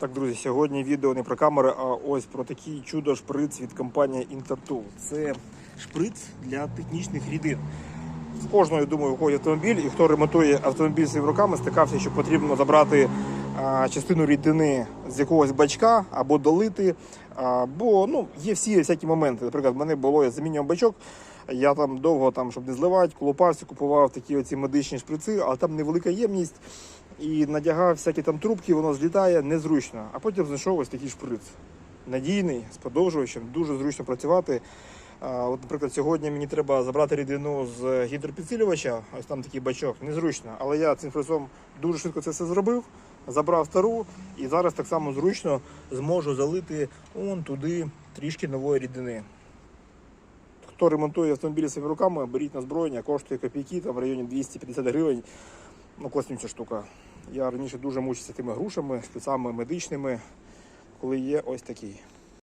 Так, друзі, сьогодні відео не про камери, а ось про такий чудо-шприц від компанії Intertool. Це шприц для технічних рідин. В кожного, я думаю, входить автомобіль, і хто ремонтує автомобіль своїми руками, стикався, що потрібно забрати а, частину рідини з якогось бачка або долити. А, бо ну, є всі всякі моменти. Наприклад, в мене було, я замінював бачок, я там довго, там, щоб не зливати, колупався, купував такі оці медичні шприци, але там невелика ємність. І надягав всякі там трубки, воно злітає незручно. А потім знайшов ось такий шприц. Надійний, з подовжувачем, дуже зручно працювати. От, наприклад, сьогодні мені треба забрати рідину з гідропідсилювача, ось там такий бачок, незручно. Але я цим шприцом дуже швидко це все зробив, забрав стару і зараз так само зручно зможу залити он туди трішки нової рідини. Хто ремонтує автомобілі своїми руками, беріть на зброєння, коштує копійки, там в районі 250 гривень. Ну, класнюча штука. Я раніше дуже мучився тими грушами, шпицами медичними, коли є ось такий.